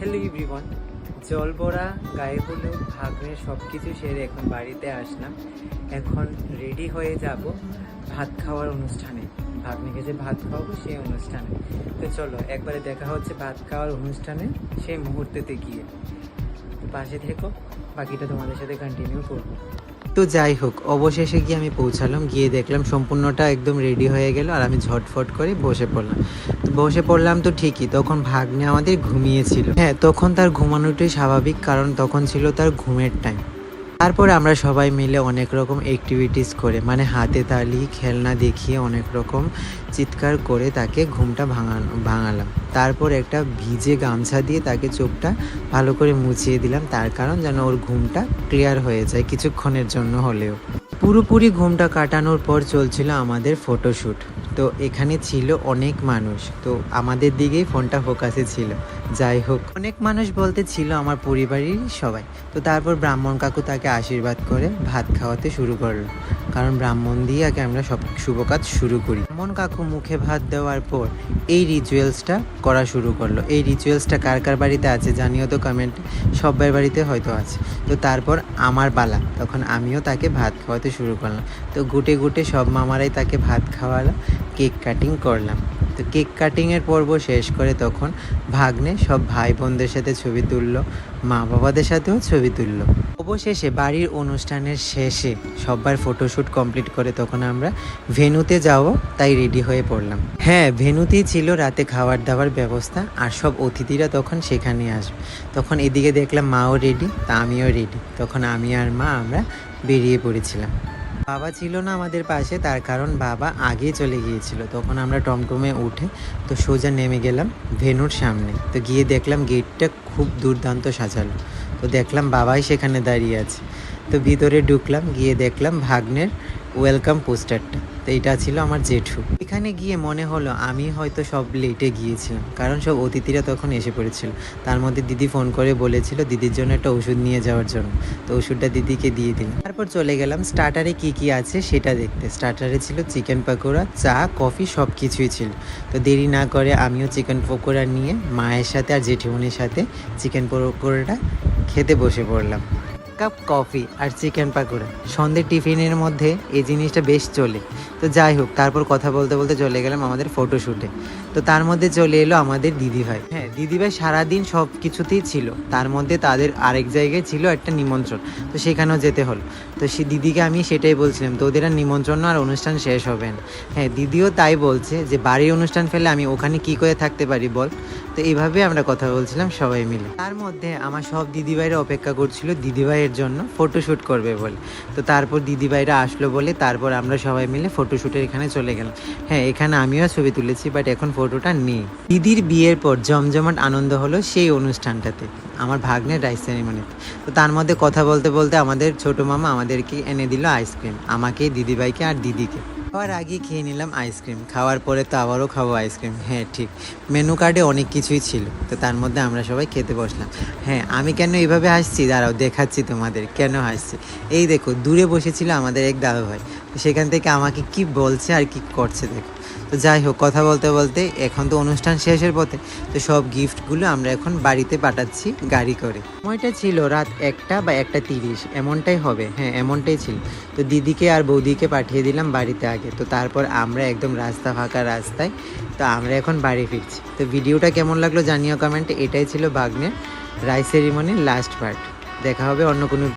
Hello everyone জল ভরা গায়ে হলো ভাগ্নের সব কিছু সেরে এখন বাড়িতে আসলাম। এখন রেডি হয়ে যাব ভাত খাওয়ার অনুষ্ঠানে। ভাগ্নিকে যে ভাত খাওয়াবো সেই অনুষ্ঠানে। তো চলো, একবারে দেখা হচ্ছে ভাত খাওয়ার অনুষ্ঠানে, সেই মুহূর্তেতে গিয়ে। পাশে থেকো, বাকিটা তোমাদের সাথে কন্টিনিউ করব। তো যাই হোক, অবশেষে গিয়ে আমি পৌঁছালাম, গিয়ে দেখলাম সম্পূর্ণটা একদম রেডি হয়ে গেল আর আমি ঝটফট করে বসে পড়লাম। তো বসে পড়লাম তো ঠিকই, তখন ভাগ্নে আমাদের ঘুমিয়েছিল। হ্যাঁ তখন তার ঘুমানোটাই স্বাভাবিক, কারণ তখন ছিল তার ঘুমের টাইম তারপরে আমরা সবাই মিলে অনেক রকম অ্যাক্টিভিটিস করে মানে হাতে তালি, খেলনা দেখিয়ে অনেক রকম চিৎকার করে তাকে ঘুমটা ভাঙানো, ভাঙালাম। তারপর একটা ভিজে গামছা দিয়ে তাকে চোখটা ভালো করে মুছিয়ে দিলাম, তার কারণ যেন ওর ঘুমটা ক্লিয়ার হয়ে যায় কিছুক্ষণের জন্য হলেও। পুরোপুরি ঘুমটা কাটানোর পর চলছিল আমাদের ফটোশ্যুট তো এখানে ছিল অনেক মানুষ। তো আমাদের দিকেই ফোনটা ফোকাসে ছিল। যাই হোক, অনেক মানুষ বলতে ছিল আমার পরিবারেরই সবাই। তো তারপর ব্রাহ্মণ কাকু তাকে আশীর্বাদ করে ভাত খাওয়াতে শুরু করল। কারণ ব্রাহ্মণ দিয়ে আগে আমরা সব শুভ কাজ শুরু করি। ব্রাহ্মণ কাকু মুখে ভাত দেওয়ার পর এই রিচুয়ালসটা করা শুরু করল। এই রিচুয়ালসটা কার কার বাড়িতে আছে জানিও তো কমেন্ট সবার বাড়িতে হয়তো আছে। তো তারপর আমার পালা তখন আমিও তাকে ভাত খাওয়াতে শুরু করলাম। তো গুটে গুটে সব মামারাই তাকে ভাত খাওয়ালো। কেক কাটিং করলাম। তো কেক কাটিংয়ের পর্ব শেষ করে তখন ভাগ্নে সব ভাই বোনদের সাথে ছবি তুললো মা বাবাদের সাথেও ছবি তুললো। অবশেষে বাড়ির অনুষ্ঠানের শেষে সবার ফটোশ্যুট কমপ্লিট করে তখন আমরা ভেনুতে যাব, তাই রেডি হয়ে পড়লাম। হ্যাঁ ভেনুতেই ছিল রাতে খাবার দাবার ব্যবস্থা আর সব অতিথিরা তখন সেখানে আসবে। তখন এদিকে দেখলাম মাও রেডি, তা আমিও রেডি। তখন আমি আর মা আমরা বেরিয়ে পড়েছিলাম। বাবা ছিল না আমাদের পাশে, তার কারণ বাবা আগে চলে গিয়েছিল। তখন আমরা টমটমে উঠে তো সোজা নেমে গেলাম ভেনুর সামনে। তো গিয়ে দেখলাম গেটটা খুব দুর্দান্ত সাজালো। তো দেখলাম বাবাই সেখানে দাঁড়িয়ে আছে। তো ভিতরে ঢুকলাম, গিয়ে দেখলাম ভাগ্নের ওয়েলকাম পোস্টারটা তো এটা ছিল আমার জেঠু। এখানে গিয়ে মনে হলো আমি হয়তো সব লেটে গিয়েছিলাম, কারণ সব অতিথিরা তখন এসে পড়েছিল। তার মধ্যে দিদি ফোন করে বলেছিল, দিদির জন্য একটা ওষুধ নিয়ে যাওয়ার জন্য। তো ওষুধটা দিদিকে দিয়ে দিলাম। তারপর চলে গেলাম স্টার্টারে কি কি আছে সেটা দেখতে। স্টার্টারে ছিল চিকেন পকোড়া চা কফি সব কিছুই ছিল। তো দেরি না করে আমিও চিকেন পকোড়া নিয়ে, মায়ের সাথে আর জেঠিমনির সাথে চিকেন পকোড়াটা খেতে বসে পড়লাম। কাপ কফি আর চিকেন পাকোড়া। সন্ধ্যে টিফিনের মধ্যে এই জিনিসটা বেশ চলে। তো যাই হোক, তারপর কথা বলতে বলতে চলে গেলাম আমাদের ফটোশ্যুটে তো তার মধ্যে চলে এলো আমাদের দিদিভাই। হ্যাঁ দিদিভাই সারাদিন সব কিছুতেই ছিল। তার মধ্যে তাদের আরেক জায়গায় ছিল একটা নিমন্ত্রণ। তো সেখানেও যেতে হলো। তো সে দিদিকে আমি সেটাই বলছিলাম তো ওদের আর নিমন্ত্রণ আর অনুষ্ঠান শেষ হবে না। হ্যাঁ দিদিও তাই বলছে যে, বাড়ির অনুষ্ঠান ফেলে আমি ওখানে কি করে থাকতে পারি বল? তো এইভাবে আমরা কথা বলছিলাম, সবাই মিলে। তার মধ্যে আমার সব দিদিভাইরা অপেক্ষা করছিল দিদিভাইয়ের জন্য ফটোশ্যুট করবে বলে। তো তারপর দিদিভাইরা আসলো বলে তারপর আমরা সবাই মিলে ফটোশ্যুটের এখানে চলে গেলাম। হ্যাঁ এখানে আমিও ছবি তুলেছি বাট এখন ফটোটা নেই। দিদির বিয়ের পর জমজমাট আনন্দ হলো সেই অনুষ্ঠানটাতে, আমার ভাগ্নের রাইস সেরিমনিতে তো তার মধ্যে কথা বলতে বলতে আমাদের ছোট মামা আমাদেরকে এনে দিল আইসক্রিম আমাকে, দিদিভাইকে আর দিদিকে। খাওয়ার আগে খেয়ে নিলাম আইসক্রিম খাওয়ার পরে তো আবারও খাব আইসক্রিম হ্যাঁ ঠিক। মেনু কার্ডে অনেক কিছুই ছিল। তো তার মধ্যে আমরা সবাই খেতে বসলাম। হ্যাঁ আমি কেন এইভাবে হাসছি? দাঁড়াও, দেখাচ্ছি তোমাদের কেন হাসছি? এই দেখো, দূরে বসেছিল আমাদের এক দাদু ভাই সেখান থেকে আমাকে কি বলছে আর কি করছে দেখো। তো যাই হোক, কথা বলতে বলতে এখন তো অনুষ্ঠান শেষের পথে। তো সব গিফটগুলো আমরা এখন বাড়িতে পাঠাচ্ছি গাড়ি করে। সময়টা ছিল রাত একটা বা একটা তিরিশ, এমনটাই হবে। হ্যাঁ এমনটাই ছিল। তো দিদিকে আর বৌদিকে পাঠিয়ে দিলাম বাড়িতে আগে। তো তারপর আমরা একদম রাস্তা ফাঁকা রাস্তায়, তো আমরা এখন বাড়ি ফিরছি। তো ভিডিওটা কেমন লাগল জানিও কমেন্টে এটাই ছিল বাগনের রাই সেরিমনির লাস্ট পার্ট দেখা হবে অন্য কোনো